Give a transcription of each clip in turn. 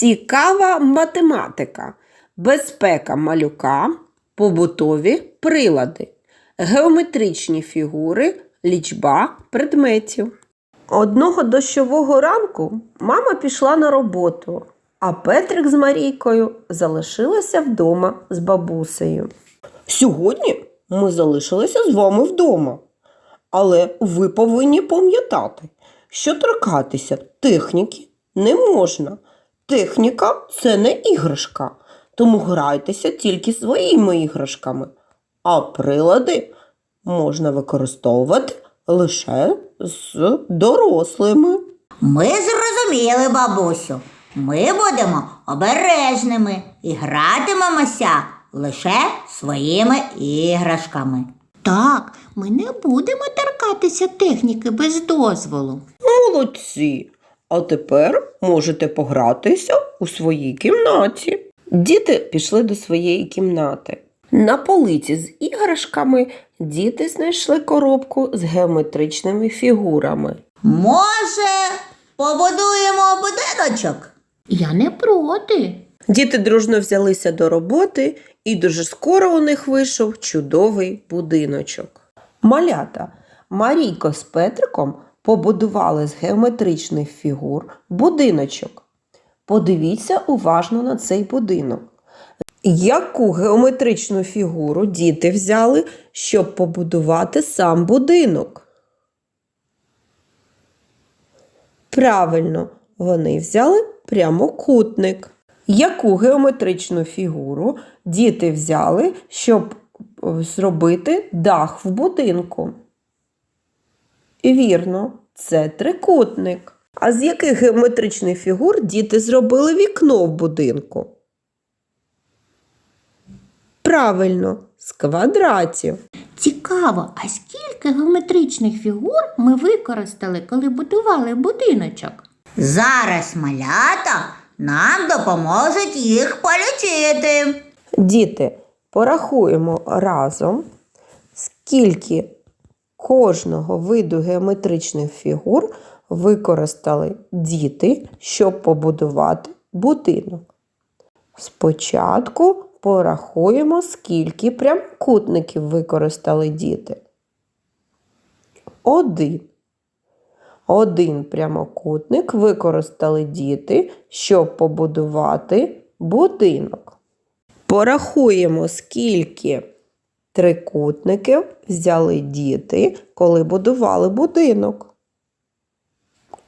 Цікава математика, безпека малюка, побутові прилади, геометричні фігури, лічба предметів. Одного дощового ранку мама пішла на роботу, а Петрик з Марійкою залишилися вдома з бабусею. Сьогодні ми залишилися з вами вдома. Але ви повинні пам'ятати, що торкатися техніки не можна. Техніка це не іграшка, тому грайтеся тільки своїми іграшками, а прилади можна використовувати лише з дорослими. Ми зрозуміли, бабусю. Ми будемо обережними і гратимемося лише своїми іграшками. Так, ми не будемо торкатися техніки без дозволу. Молодці! А тепер можете погратися у своїй кімнаті. Діти пішли до своєї кімнати. На полиці з іграшками діти знайшли коробку з геометричними фігурами. Може, побудуємо будиночок? Я не проти. Діти дружно взялися до роботи, і дуже скоро у них вийшов чудовий будиночок. Малята Марійко з Петриком побудували з геометричних фігур будиночок. Подивіться уважно на цей будинок. Яку геометричну фігуру діти взяли, щоб побудувати сам будинок? Правильно, вони взяли прямокутник. Яку геометричну фігуру діти взяли, щоб е, зробити дах в будинку? Вірно, це трикутник. А з яких геометричних фігур діти зробили вікно в будинку? Правильно, з квадратів. Цікаво, а скільки геометричних фігур ми використали, коли будували будиночок? Зараз малята нам допоможуть їх полічити. Діти, порахуємо разом, скільки кожного виду геометричних фігур використали діти, щоб побудувати будинок. Спочатку порахуємо, скільки прямокутників використали діти. Один. Один прямокутник використали діти, щоб побудувати будинок. Порахуємо, скільки трикутників взяли діти, коли будували будинок.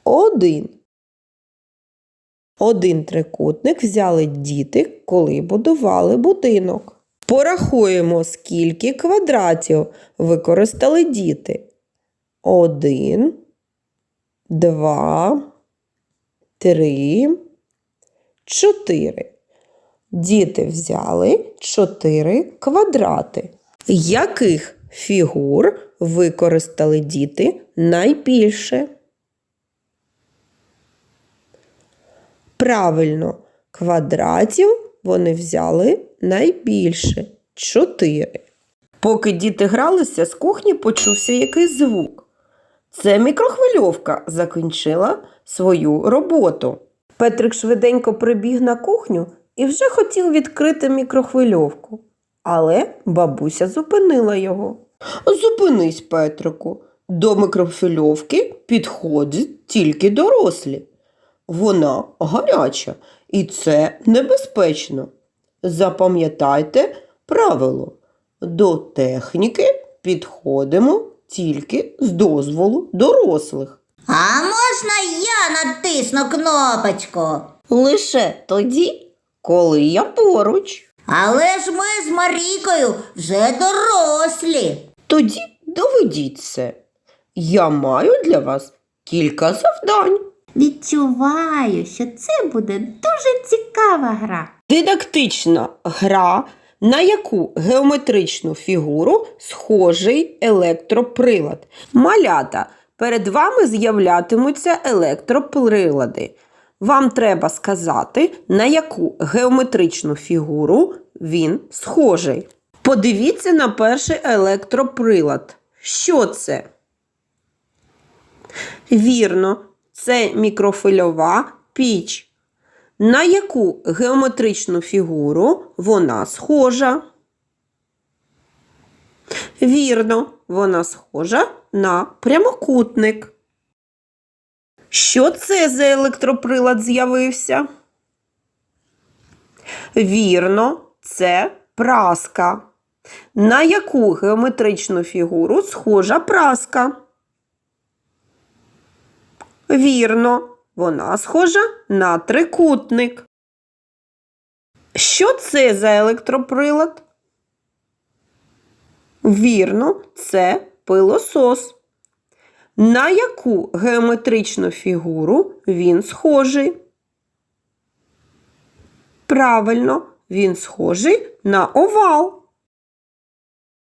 Один. Один трикутник взяли діти, коли будували будинок. Порахуємо, скільки квадратів використали діти. Один, два, три, чотири. Діти взяли чотири квадрати. Яких фігур використали діти найбільше? Правильно, квадратів вони взяли найбільше чотири. Поки діти гралися, з кухні почувся якийсь звук. Це мікрохвильовка закінчила свою роботу. Петрик швиденько прибіг на кухню і вже хотів відкрити мікрохвильовку. Але бабуся зупинила його. Зупинись, Петрику. До мікрохвильовки підходять тільки дорослі. Вона гаряча і це небезпечно. Запам'ятайте правило. До техніки підходимо тільки з дозволу дорослих. А можна я натисну кнопочку? Лише тоді, коли я поруч. Але ж ми з Марійкою вже дорослі. Тоді доведіть це. Я маю для вас кілька завдань. Відчуваю, що це буде дуже цікава гра. Дидактична гра, на яку геометричну фігуру схожий електроприлад. Малята, перед вами з'являтимуться електроприлади. Вам треба сказати, на яку геометричну фігуру він схожий. Подивіться на перший електроприлад. Що це? Вірно, це мікрофильова піч. На яку геометричну фігуру вона схожа? Вірно, вона схожа на прямокутник. Що це за електроприлад з'явився? Вірно, це праска. На яку геометричну фігуру схожа праска? Вірно, вона схожа на трикутник. Що це за електроприлад? Вірно, це пилосос. На яку геометричну фігуру він схожий? Правильно, він схожий на овал.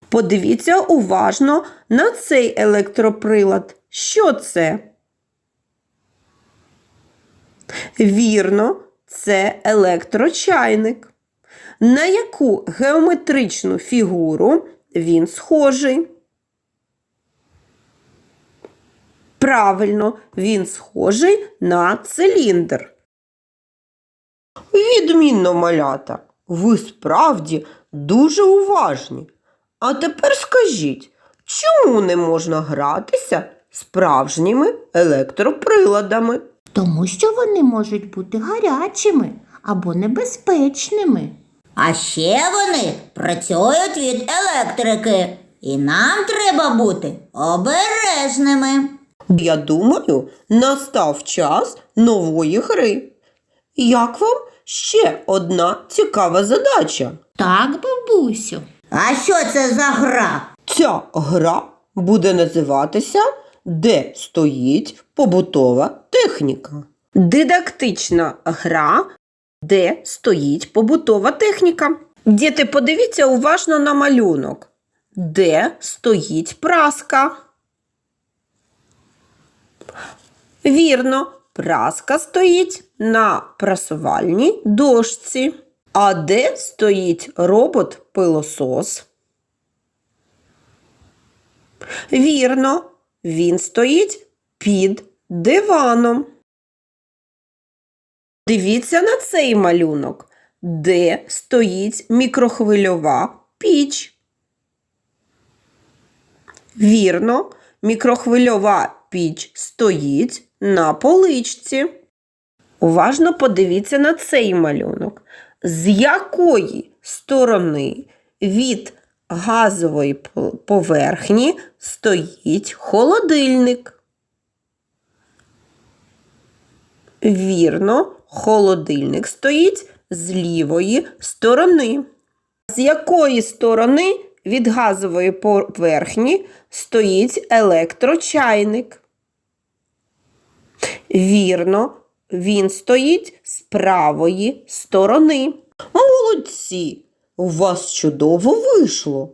Подивіться уважно на цей електроприлад. Що це? Вірно, це електрочайник. На яку геометричну фігуру він схожий? Правильно, він схожий на циліндр. Відмінно, малята, ви справді дуже уважні. А тепер скажіть, чому не можна гратися справжніми електроприладами? Тому що вони можуть бути гарячими або небезпечними. А ще вони працюють від електрики, і нам треба бути обережними. Я думаю, настав час нової гри. Як вам ще одна цікава задача? Так, бабусю. А що це за гра? Ця гра буде називатися Де стоїть побутова техніка. Дидактична гра, де стоїть побутова техніка. Діти, подивіться уважно на малюнок. Де стоїть праска? Вірно, праска стоїть на прасувальній дошці. А де стоїть робот-пилосос? Вірно, він стоїть під диваном. Дивіться на цей малюнок, де стоїть мікрохвильова піч. Вірно, мікрохвильова піч стоїть на поличці. Уважно подивіться на цей малюнок. З якої сторони від газової поверхні стоїть холодильник? Вірно, холодильник стоїть з лівої сторони. З якої сторони від газової поверхні стоїть електрочайник? Вірно, він стоїть з правої сторони. Молодці! У вас чудово вийшло.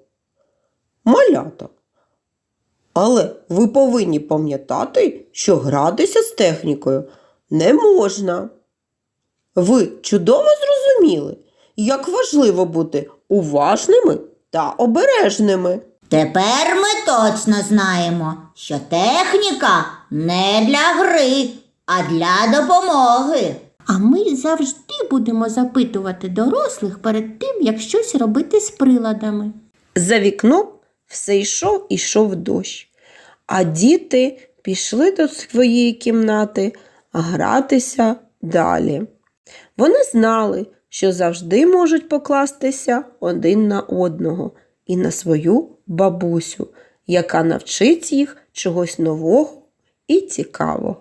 Малята. Але ви повинні пам'ятати, що гратися з технікою не можна. Ви чудово зрозуміли, як важливо бути уважними та обережними. Тепер ми точно знаємо, що техніка не для гри, а для допомоги. А ми завжди будемо запитувати дорослих перед тим, як щось робити з приладами. За вікном все йшов і йшов дощ, а діти пішли до своєї кімнати гратися далі. Вони знали, що завжди можуть покластися один на одного і на свою бабусю, яка навчить їх чогось нового і цікавого.